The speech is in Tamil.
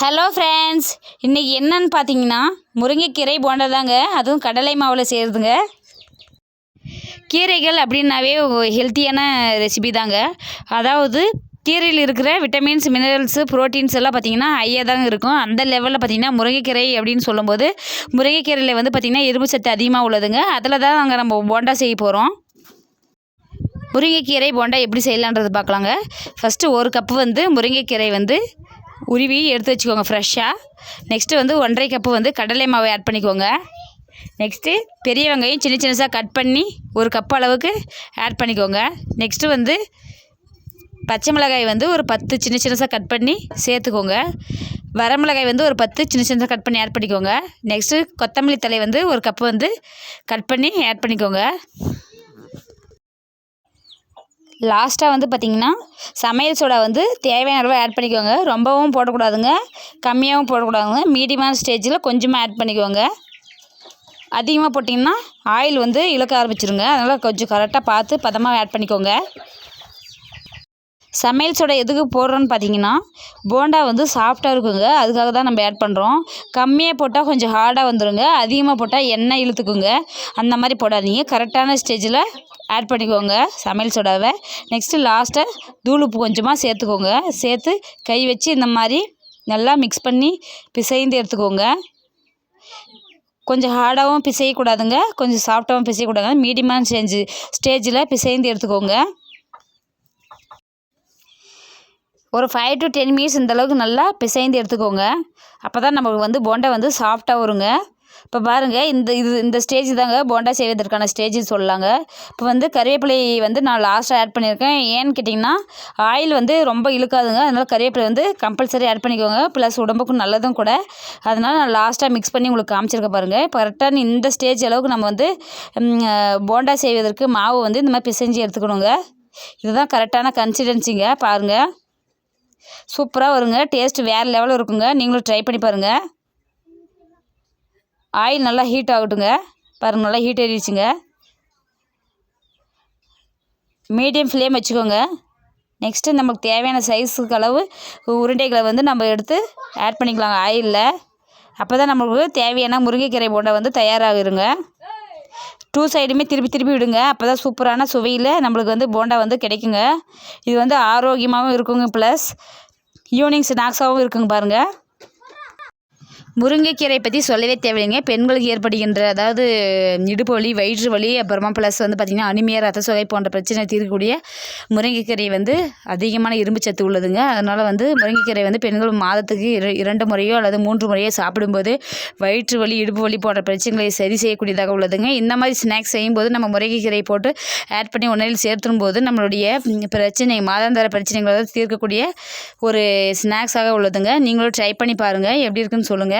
ஹலோ ஃப்ரெண்ட்ஸ் இன்றைக்கி என்னன்னு பார்த்தீங்கன்னா முருங்கைக்கீரை போண்டா தாங்க அதுவும் கடலை மாவில் செய்கிறதுங்க கீரைகள் அப்படின்னாவே ஹெல்த்தியான ரெசிபி தாங்க. அதாவது கீரையில் இருக்கிற விட்டமின்ஸ் மினரல்ஸு ப்ரோட்டீன்ஸ் எல்லாம் பார்த்திங்கன்னா ஹையாக தாங்க இருக்கும். அந்த லெவலில் பார்த்திங்கன்னா முருங்கைக்கீரை அப்படின்னு சொல்லும்போது முருங்கைக்கீரையில் வந்து பார்த்திங்கன்னா இரும்பு சத்து அதிகமாக உள்ளதுங்க. அதில் தான் நாங்கள் நம்ம போண்டா செய்ய போகிறோம் முருங்கைக்கீரை போண்டா எப்படி செய்யலான்றது பார்க்கலாங்க. ஃபஸ்ட்டு ஒரு கப்பு வந்து முருங்கைக்கீரை வந்து உருவி எடுத்து வச்சுக்கோங்க ஃப்ரெஷ்ஷாக நெக்ஸ்ட்டு வந்து ஒன்றரை கப்பு வந்து கடலை மாவை ஆட் பண்ணிக்கோங்க. நெக்ஸ்ட்டு பெரிய வெங்காயம் சின்ன சின்னதாக கட் பண்ணி ஒரு கப் அளவுக்கு ஆட் பண்ணிக்கோங்க. நெக்ஸ்ட்டு வந்து பச்சை மிளகாய் வந்து ஒரு பத்து சின்ன சின்னதாக கட் பண்ணி சேர்த்துக்கோங்க. வரமிளகாய் வந்து ஒரு பத்து சின்ன சின்னதாக கட் பண்ணி ஆட் பண்ணிக்கோங்க. நெக்ஸ்ட்டு கொத்தமல்லி தழை வந்து ஒரு கப்பு வந்து கட் பண்ணி ஆட் பண்ணிக்கோங்க. லாஸ்ட்டாக வந்து பார்த்திங்கன்னா சமையல் சோடா வந்து தேவையான அளவு ஆட் பண்ணிக்கோங்க. ரொம்பவும் போடக்கூடாதுங்க. கம்மியாகவும் போடக்கூடாதுங்க. மீடியமான ஸ்டேஜில் கொஞ்சமாக ஆட் பண்ணிக்கோங்க. அதிகமாக போட்டிங்கன்னா ஆயில் வந்து இழுக்க ஆரம்பிச்சிருங்க. அதனால் கொஞ்சம் கரெக்டாக பார்த்து பதமாக ஆட் பண்ணிக்கோங்க. சமையல் சோடா எதுக்கு போடுறோன்னு பார்த்தீங்கன்னா போண்டா வந்து சாஃப்டாக இருக்குங்க. அதுக்காக தான் நம்ம ஆட் பண்ணுறோம் கம்மியாக போட்டால் கொஞ்சம் ஹார்டாக வந்துடுங்க அதிகமாக போட்டால் எண்ணெய் இழுத்துக்குங்க. அந்த மாதிரி போடாதீங்க. கரெக்டான ஸ்டேஜில் ஆட் பண்ணிக்கோங்க சமையல் சோடாவை. நெக்ஸ்ட்டு லாஸ்ட்டாக தூள் உப்பு கொஞ்சமாக சேர்த்துக்கோங்க. சேர்த்து கை வச்சு இந்த மாதிரி நல்லா மிக்ஸ் பண்ணி பிசைந்து எடுத்துக்கோங்க. கொஞ்சம் ஹார்டாகவும் பிசையக்கூடாதுங்க. கொஞ்சம் சாஃப்டாகவும் பிசையக்கூடாதுங்க. மீடியமான ஸ்டேஜ் ஸ்டேஜில் பிசைந்து எடுத்துக்கோங்க. ஒரு ஃபைவ் டு டென் மினிட்ஸ் இந்தளவுக்கு நல்லா பிசைந்து எடுத்துக்கோங்க. அப்போ தான் நமக்கு வந்து போண்டா வந்து சாஃப்டாக வருங்க. இப்போ பாருங்கள் இந்த இது இந்த ஸ்டேஜ் தாங்க போண்டா செய்வதற்கான ஸ்டேஜ் சொல்லலாங்க இப்போ வந்து கறிவேப்பிலை வந்து நான் லாஸ்ட்டாக ஆட் பண்ணியிருக்கேன். ஏன்னு கேட்டிங்கன்னா ஆயில் வந்து ரொம்ப இழுக்காதுங்க. அதனால் கறிவேப்பிலை வந்து கம்பல்சரி ஆட் பண்ணிக்கோங்க. ப்ளஸ் உடம்புக்கும் நல்லதும் கூட. அதனால் நான் லாஸ்ட்டாக மிக்ஸ் பண்ணி உங்களுக்கு காமிச்சிருக்க பாருங்கள் இப்போ கரெக்டாக இந்த ஸ்டேஜ் அளவுக்கு நம்ம வந்து போண்டா செய்வதற்கு மாவு வந்து இந்த மாதிரி பிசைஞ்சு எடுத்துக்கணுங்க. இதுதான் கரெக்டான கன்சிடென்சிங்க பாருங்கள் சூப்பராக வருங்க. டேஸ்ட்டு வேறு லெவலில் இருக்குங்க. நீங்களும் ட்ரை பண்ணி பாருங்கள் ஆயில் நல்லா ஹீட் ஆகட்டுங்க. பாருங்கள் நல்லா ஹீட் ஏறிடுச்சுங்க. மீடியம் ஃப்ளேம் வச்சுக்கோங்க. நெக்ஸ்ட்டு நமக்கு தேவையான சைஸுக்கு அளவு உருண்டைகளை வந்து நம்ம எடுத்து ஆட் பண்ணிக்கலாங்க. ஆயிலில் அப்போ தான் நம்மளுக்கு தேவையான முருங்கைக்கீரை போண்டை வந்து தயாராகிருங்க டூ சைடுமே திருப்பி திருப்பி விடுங்க. அப்போ தான் சூப்பரான சுவையில் நம்மளுக்கு வந்து போண்டா வந்து கிடைக்குங்க. இது வந்து ஆரோக்கியமாகவும் இருக்குங்க. ப்ளஸ் ஈவினிங் ஸ்நாக்ஸாகவும் இருக்குங்க பாருங்கள் முருங்கைக்கீரை பற்றி சொல்லவே தேவையில்லைங்க. பெண்களுக்கு ஏற்படுகின்ற அதாவது இடுப்பு வலி வயிற்று வலி அப்புறமா ப்ளஸ் வந்து பார்த்திங்கன்னா அனிமியா ரத்த சோகை போன்ற பிரச்சனை தீர்க்கக்கூடிய முருங்கைக்கீரை வந்து அதிகமான இரும்பு சத்து உள்ளதுங்க. அதனால் வந்து முருங்கைக்கீரை வந்து பெண்கள் மாதத்துக்கு இரு இரண்டு முறையோ அல்லது மூன்று முறையோ சாப்பிடும்போது வயிற்று வலி இடுப்பு வலி போன்ற பிரச்சனைகளை சரி செய்யக்கூடியதாக உள்ளதுங்க. இந்த மாதிரி ஸ்நாக்ஸ் செய்யும்போது நம்ம முருங்கைக்கீரை போட்டு ஆட் பண்ணி உணவில் சேர்த்தும்போது நம்மளுடைய பிரச்சனை மாதாந்திர பிரச்சனைகளை தீர்க்கக்கூடிய ஒரு ஸ்நாக்ஸாக உள்ளதுங்க. நீங்களும் ட்ரை பண்ணி பாருங்கள் எப்படி இருக்குன்னு சொல்லுங்கள்